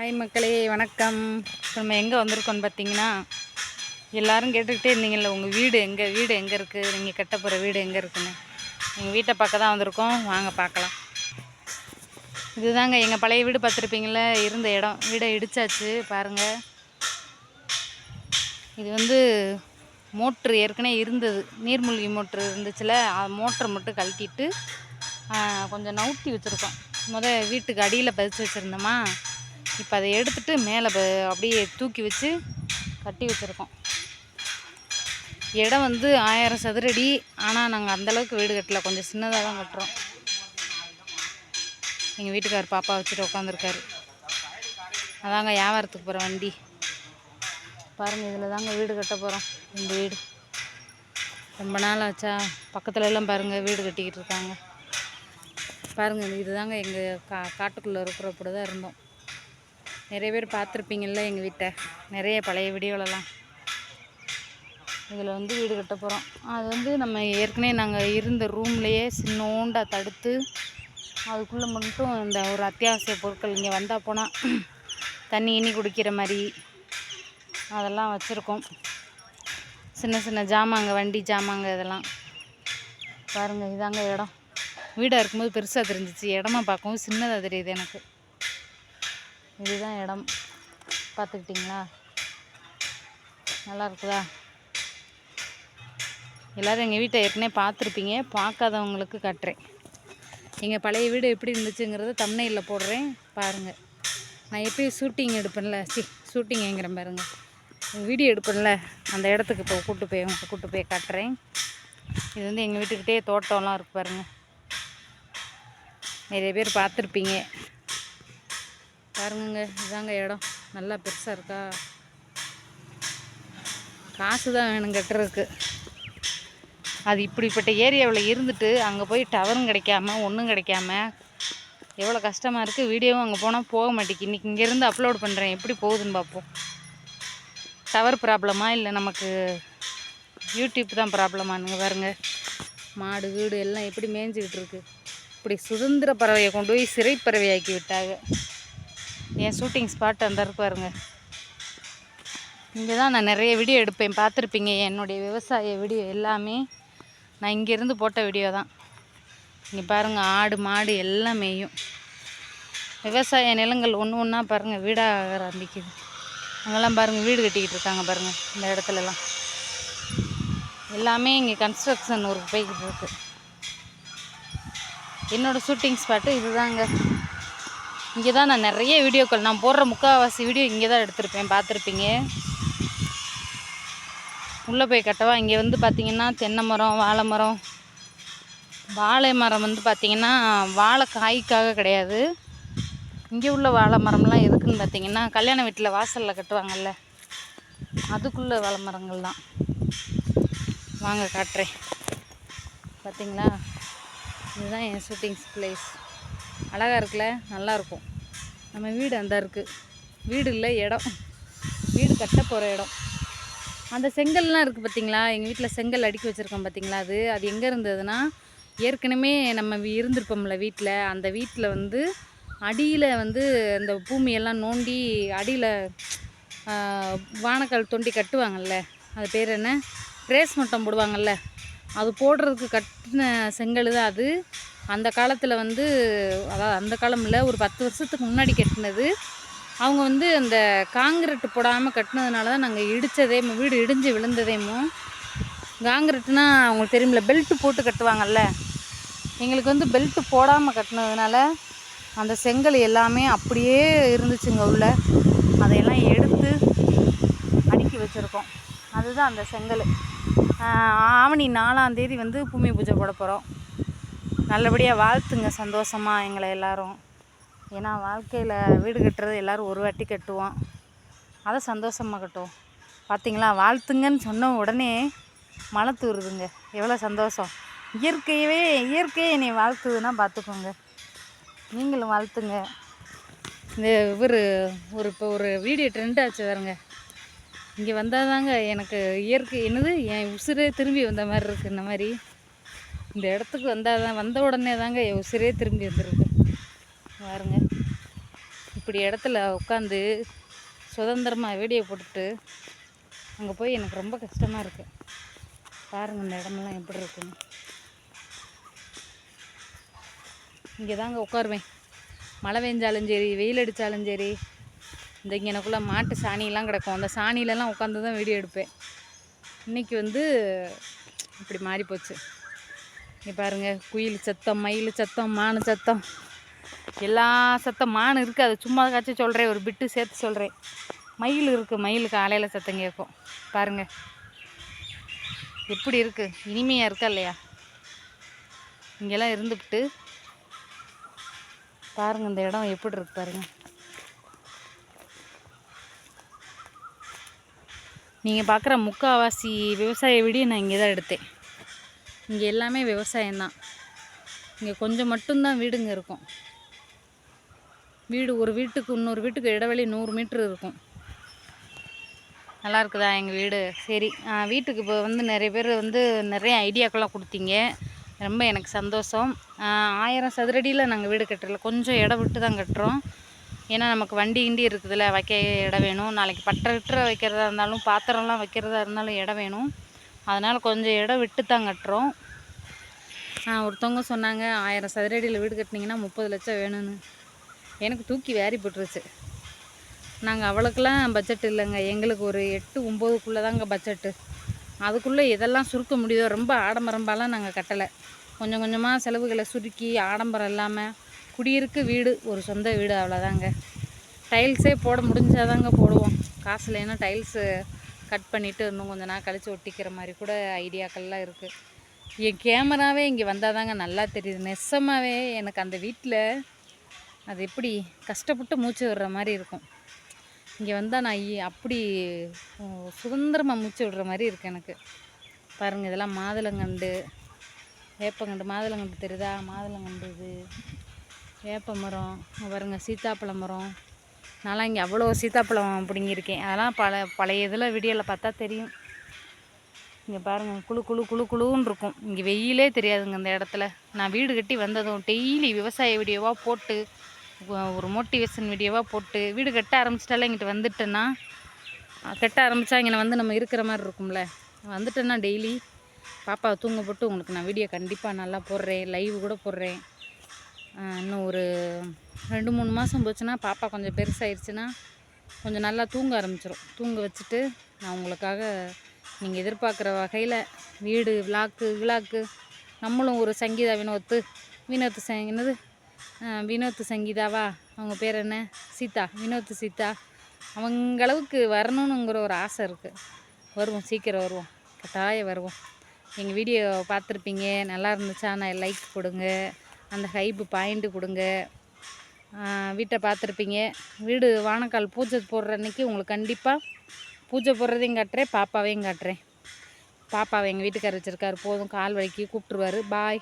Hi மக்களே. வணக்கம். நம்ம எங்கே வந்திருக்கோம்னு பார்த்தீங்கன்னா எல்லாரும் கேட்டுக்கிட்டே இருந்தீங்கல்ல உங்கள் வீடு எங்கே வீடு எங்கே இருக்குது நீங்கள் கட்ட போகிற வீடு எங்கே இருக்குன்னு. எங்கள் வீட்டை பார்க்க தான் வந்திருக்கோம். வாங்க பார்க்கலாம். இதுதாங்க எங்கள் பழைய வீடு பார்த்துருப்பீங்கள இருந்த இடம். வீடை இடிச்சாச்சு பாருங்கள் இது வந்து மோட்ரு ஏற்கனவே இருந்தது. நீர்மூழ்கி மோட்ரு இருந்துச்சுல மோட்டரை மட்டும் கழட்டிட்டு கொஞ்சம் நவுத்தி வச்சுருக்கோம். முத வீட்டுக்கு அடியில் பதிச்சு வச்சுருந்தோமா? இப்போ அதை எடுத்துகிட்டு மேலே அப்படியே தூக்கி வச்சு கட்டி வச்சுருக்கோம். இடம் வந்து ஆயிரம் சதுரடி. ஆனால் நாங்கள் அந்தளவுக்கு வீடு கட்டல. கொஞ்சம் சின்னதாக தான் கட்டுறோம். எங்கள் வீட்டுக்கார் பாப்பா வச்சுட்டு உட்காந்துருக்காரு அதாங்க வியாபாரத்துக்கு போகிற வண்டி. பாருங்கள் இதில் தாங்க வீடு கட்ட போகிறோம் இந்த வீடு. ரொம்ப நாள் ஆச்சா? பக்கத்துல எல்லாம் பாருங்கள் வீடு கட்டிக்கிட்டு இருக்காங்க. பாருங்கள் இதுதாங்க எங்கள் கா காட்டுக்குள்ளே இருக்கிறப்படி தான் இருந்தோம். நிறைய பேர் பார்த்துருப்பீங்கள்ல எங்கள் வீட்டை. நிறைய பழைய வீடியோலலாம். இதில் வந்து வீடு கட்ட போகிறோம். அது வந்து நம்ம ஏற்கனவே நாங்கள் இருந்த ரூம்லேயே சின்னோண்டா தடுத்து அதுக்குள்ளே மட்டும் இந்த ஒரு அத்தியாவசிய பொருட்கள் இங்கே வந்தால் போனால் தண்ணி இனி குடிக்கிற மாதிரி அதெல்லாம் வச்சுருக்கோம். சின்ன சின்ன ஜாமாங்க வண்டி ஜாமாங்க இதெல்லாம். பாருங்கள் இதாங்க இடம். வீடாக இருக்கும்போது பெருசாக தெரிஞ்சிச்சு. இடமா பார்க்கவும் சின்னதாக தெரியுது எனக்கு. இதுதான் இடம். பார்த்துக்கிட்டிங்களா? நல்லா இருக்குதா? எல்லோரும் எங்கள் வீட்டை ஏற்கனவே பார்த்துருப்பீங்க. பார்க்காதவங்களுக்கு காட்டுறேன். எங்கள் பழைய வீடு எப்படி இருந்துச்சுங்கிறத தமிழ்நெல்ல போடுறேன். பாருங்கள் நான் எப்பயும் ஷூட்டிங் எடுப்பேன்ல. சி ஷூட்டிங்கிறேன் பாருங்க. வீடியோ எடுப்பேன்ல. அந்த இடத்துக்கு இப்போ கூட்டு போய் கூப்பிட்டு கூட்டு போய் காட்டுறேன். இது வந்து எங்கள் வீட்டுக்கிட்டே தோட்டம்லாம் இருக்கு பாருங்கள் நிறைய பேர் பார்த்துருப்பீங்க. பாருங்க இதாங்க இடம். நல்லா பெருசாக இருக்கா? காசு தான் வேணும் கட்டுறதுக்கு. அது இப்படிப்பட்ட ஏரியாவில் இருந்துட்டு அங்கே போய் டவரும் கிடைக்காம ஒன்றும் கிடைக்காம எவ்வளோ கஷ்டமாக இருக்குது வீடியோவும் அங்கே போனால் போக மாட்டேங்குது. இன்றைக்கி இங்கேருந்து அப்லோட் பண்ணுறேன் எப்படி போகுதுன்னு பார்ப்போம். டவர் ப்ராப்ளமா இல்லை நமக்கு யூடியூப் தான் ப்ராப்ளமானுங்க பாருங்க. மாடு வீடு எல்லாம் எப்படி மேய்ஞ்சிக்கிட்டு இருக்குது இப்படி சுதந்திர பறவையை கொண்டு போய் சிறை பறவையாக்கி விட்டாங்க. என் ஷூட்டிங் ஸ்பாட் அந்த இருக்கு பாருங்க இங்கே தான் நான் நிறைய வீடியோ எடுப்பேன். பார்த்துருப்பீங்க என்னுடைய விவசாய வீடியோ எல்லாமே. நான் இங்கேருந்து போட்ட வீடியோ தான். இங்கே பாருங்கள் ஆடு மாடு எல்லாம் மேயும் விவசாய நிலங்கள் ஒன்று ஒன்றா பாருங்கள் வீடாக ஆரம்பிக்குது அங்கெல்லாம் பாருங்கள் வீடு கட்டிக்கிட்டு இருக்காங்க பாருங்கள் இந்த இடத்துலலாம். எல்லாமே இங்கே கன்ஸ்ட்ரக்ஷன் ஒர்க் போய்கிட்டு இருக்குது என்னோடய ஷூட்டிங் ஸ்பாட்டு இதுதாங்க. இங்கே தான் நான் நிறைய வீடியோக்கள் நான் போடுற முக்கால்வாசி வீடியோ இங்கே தான் எடுத்திருப்பேன் பார்த்துருப்பீங்க. உள்ளே போய் கட்டவா இங்கே வந்து பார்த்திங்கன்னா தென்னை மரம் வாழை மரம். வாழை மரம் வந்து பார்த்திங்கன்னா வாழை காய்க்காக கிடையாது. இங்கே உள்ள வாழை மரம்லாம் எதுக்குன்னு பார்த்தீங்கன்னா கல்யாண வீட்டில் வாசலில் கட்டுவாங்கல்ல அதுக்குள்ளே வாழை மரங்கள் தான் வாங்க காட்டுறேன். பார்த்திங்களா இதுதான் என் ஷூட்டிங்ஸ் பிளேஸ் அழகாக இருக்குல்ல? நல்லா இருக்கும் நம்ம வீடு அந்த இருக்குது வீடு இல்லை இடம். வீடு கட்ட போகிற இடம். அந்த செங்கல்லாம் இருக்குது பார்த்தீங்களா எங்கள் வீட்டில் செங்கல் அடுக்கி வச்சுருக்கோம் பார்த்திங்களா அது? அது எங்கே இருந்ததுன்னா ஏற்கனவே நம்ம இருந்திருப்போம்ல வீட்டில் அந்த வீட்டில் வந்து அடியில் வந்து இந்த பூமியெல்லாம் நோண்டி அடியில் வானக்கால் தோண்டி கட்டுவாங்கள்ல அது பேர் என்ன? ரேஸ் மட்டம் போடுவாங்கள்ல அது போடுறதுக்கு கட்டின செங்கல் தான் அது. அந்த காலத்தில் வந்து அதாவது அந்த காலம் இல்லை ஒரு பத்து வருஷத்துக்கு முன்னாடி கட்டினது. அவங்க வந்து அந்த காங்கிரீட் போடாமல் கட்டினதுனால தான் நாங்கள் இடித்ததேமோ வீடு இடிஞ்சு விழுந்ததேமோ. காங்கிரட்னா அவங்களுக்கு தெரியுமில்ல பெல்ட்டு போட்டு கட்டுவாங்கல்ல. எங்களுக்கு வந்து பெல்ட்டு போடாமல் கட்டினதுனால அந்த செங்கல் எல்லாமே அப்படியே இருந்துச்சுங்க உள்ள. அதையெல்லாம் எடுத்து அடுக்கி வச்சுருக்கோம். அதுதான் அந்த செங்கல். ஆவணி நாலாம் தேதி வந்து பூமி பூஜை போட போகிறோம் நல்லபடியாக வாழ்த்துங்க சந்தோஷமாக எங்களை எல்லோரும். ஏன்னா வாழ்க்கையில் வீடு கட்டுறது எல்லோரும் ஒரு வாட்டி கட்டுவோம். அதை சந்தோஷமாக கட்டுவோம். பார்த்தீங்களா வாழ்த்துங்கன்னு சொன்ன உடனே மழை தூருதுங்க. எவ்வளோ சந்தோஷம். இயற்கையவே இயற்கையே என்னை வாழ்த்துதுன்னா பார்த்துக்கோங்க நீங்களும் வாழ்த்துங்க. இந்த இவர் ஒரு இப்போ ஒரு வீடியோ ட்ரெண்ட் ஆச்சு பாருங்க. இங்கே வந்தால் தாங்க எனக்கு இயற்கை என்னது? என் உசுரே திரும்பி வந்த மாதிரி இருக்குது இந்த மாதிரி. இந்த இடத்துக்கு வந்தால் தான் வந்த உடனே தாங்க என் உசுரே திரும்பி வந்துருக்கு. பாருங்க. இப்படி இப்படி இடத்துல உட்காந்து சுதந்திரமாக வீடியோ போட்டுட்டு அங்கே போய் எனக்கு ரொம்ப கஷ்டமாக இருக்குது பாருங்கள் இந்த இடமெல்லாம் எப்படி இருக்குன்னு. இங்கே தாங்க உட்காருவேன் மழை பெஞ்சாலும் சரி வெயில் அடித்தாலும் சரி இந்த இங்கே எனக்குள்ளே மாட்டு சாணியெல்லாம் கிடக்கும். அந்த சாணியிலலாம் உட்காந்து தான் வீடியோ எடுப்பேன். இன்றைக்கி வந்து இப்படி மாறி போச்சு இங்கே பாருங்கள் குயில் சத்தம் மயில் சத்தம் மானு சத்தம். எல்லா சத்தம் மான் இருக்குது அது சும்மா காய்ச்சி சொல்கிறேன் ஒரு பிட்டு சேர்த்து சொல்கிறேன் மயில் இருக்குது மயில் காலையில் சத்தம் கேட்கும். பாருங்கள் எப்படி இருக்குது இனிமையாக இருக்கா இல்லையா? இங்கெல்லாம் இருந்துக்கிட்டு பாருங்கள் இந்த இடம் எப்படி இருக்கு பாருங்கள் நீங்கள் பார்க்குற முக்கால்வாசி விவசாய வீடியோ நான் இங்கே தான் எடுத்தேன். இங்கே எல்லாமே விவசாயம்தான். இங்கே கொஞ்சம் மட்டும்தான் வீடுங்க இருக்கும். வீடு ஒரு வீட்டுக்கு இன்னொரு வீட்டுக்கு இடைவெளி நூறு மீட்ரு இருக்கும். நல்லா இருக்குதா எங்கள் வீடு? சரி வீட்டுக்கு இப்போ வந்து நிறைய பேர் வந்து நிறைய ஐடியாக்கெல்லாம் கொடுத்தீங்க. ரொம்ப எனக்கு சந்தோஷம். ஆயிரம் சதுரடியில் நாங்கள் வீடு கட்டுறல கொஞ்சம் இடம் விட்டு தான் கட்டுறோம். ஏன்னா நமக்கு வண்டி கிண்டி இருக்குதுல்ல வைக்க இடம் வேணும். நாளைக்கு பட்டை கிட்டரை வைக்கிறதா இருந்தாலும் பாத்திரம்லாம் வைக்கிறதா இருந்தாலும் இடம் வேணும். அதனால் கொஞ்சம் இடம் விட்டு தான் கட்டுறோம். ஒருத்தவங்க சொன்னாங்க ஆயிரம் சதுரடியில் வீடு கட்டினீங்கன்னா முப்பது லட்சம் வேணும்னு. எனக்கு தூக்கி வேறி போட்டுருச்சு. நாங்கள் அவ்வளோக்கெல்லாம் பட்ஜெட் இல்லைங்க. எங்களுக்கு ஒரு எட்டு ஒம்போதுக்குள்ளே தாங்க பட்ஜெட்டு அதுக்குள்ளே இதெல்லாம் சுருக்க முடியுதோ ரொம்ப ஆடம்பரம்பாலாம் நாங்கள் கட்டலை. கொஞ்சம் கொஞ்சமாக செலவுகளை சுருக்கி ஆடம்பரம் இல்லாமல் குடியிருக்கு வீடு ஒரு சொந்த வீடு அவ்வளோதாங்க டைல்ஸே போட முடிஞ்சாதாங்க போடுவோம். காசு இல்லைன்னா டைல்ஸு கட் பண்ணிவிட்டு இன்னும் கொஞ்ச நாள் கழித்து ஒட்டிக்கிற மாதிரி கூட ஐடியாக்கள்லாம் இருக்குது என் கேமராவே இங்கே வந்தால் தாங்க நல்லா தெரியுது. நெசமாகவே எனக்கு அந்த வீட்டில் அது எப்படி கஷ்டப்பட்டு மூச்சு விடுற மாதிரி இருக்கும். இங்கே வந்தால் நான் அப்படி சுதந்திரமாக மூச்சு விடுற மாதிரி இருக்குது எனக்கு. பாருங்கள் இதெல்லாம் மாதுளங்கண்டு வேப்பங்கண்டு மாதுளங்கண்டு தெரியுதா? மாதுளங்கண்டு இது. வேப்ப மரம் பாருங்க சீத்தாப்பழ மரம். நான்லாம் இங்கே அவ்வளோ சீத்தாப்பழம் பிடுங்கியிருக்கேன். அதெல்லாம் பல பழைய இதில் வீடியோவில் பார்த்தா தெரியும். இங்கே பாருங்கள் குளு குளு குளு குளுன்னு இருக்கும். இங்கே வெயிலே தெரியாதுங்க இந்த இடத்துல. நான் வீடு கட்டி வந்ததும் டெய்லி விவசாய வீடியோவாக போட்டு ஒரு மோட்டிவேஷன் வீடியோவாக போட்டு வீடு கட்ட ஆரம்பிச்சிட்டாலே இங்கிட்டு வந்துட்டேன்னா கட்ட ஆரம்பித்தா இங்கே வந்து நம்ம இருக்கிற மாதிரி இருக்கும்ல. வந்துட்டேன்னா டெய்லி பாப்பாவை தூங்க போட்டு உங்களுக்கு நான் வீடியோ கண்டிப்பாக நல்லா போடுறேன் லைவ் கூட போடுறேன். இன்னும் ஒரு ரெண்டு மூணு மாதம் போச்சுன்னா பாப்பா கொஞ்சம் பெருசாயிருச்சுன்னா கொஞ்சம் நல்லா தூங்க ஆரம்பிச்சிடும் தூங்க வச்சுட்டு நான் உங்களுக்காக நீங்கள் எதிர்பார்க்குற வகையில் வீடு விளாக்கு விழாக்கு நம்மளும் ஒரு சங்கீதா வினோத்து வினோத்து ச என்னது? வினோத்து சங்கீதாவா? அவங்க பேர் என்ன? சீதா வினோத்து சீதா. அவங்க அளவுக்கு வரணுங்கிற ஒரு ஆசை இருக்குது வருவோம் சீக்கிரம் வருவோம். கட்டாயம் வருவோம். எங்கள் வீடியோ பார்த்துருப்பீங்க. நல்லா இருந்துச்சா? நான் லைக் கொடுங்க. அந்த ஹைப்பு பாயிண்ட்டு கொடுங்க. வீட்டை பார்த்துருப்பீங்க. வீடு வானக்கால் பூஜை போடுற அன்னைக்கு உங்களுக்கு கண்டிப்பாக பூஜை போடுறதையும் காட்டுறேன் பாப்பாவையும் காட்டுறேன். பாப்பாவை எங்கள் வீட்டுக்கார வச்சுருக்காரு. போதும் கால் வலிக்கு கூப்பிட்ருவாரு பாய்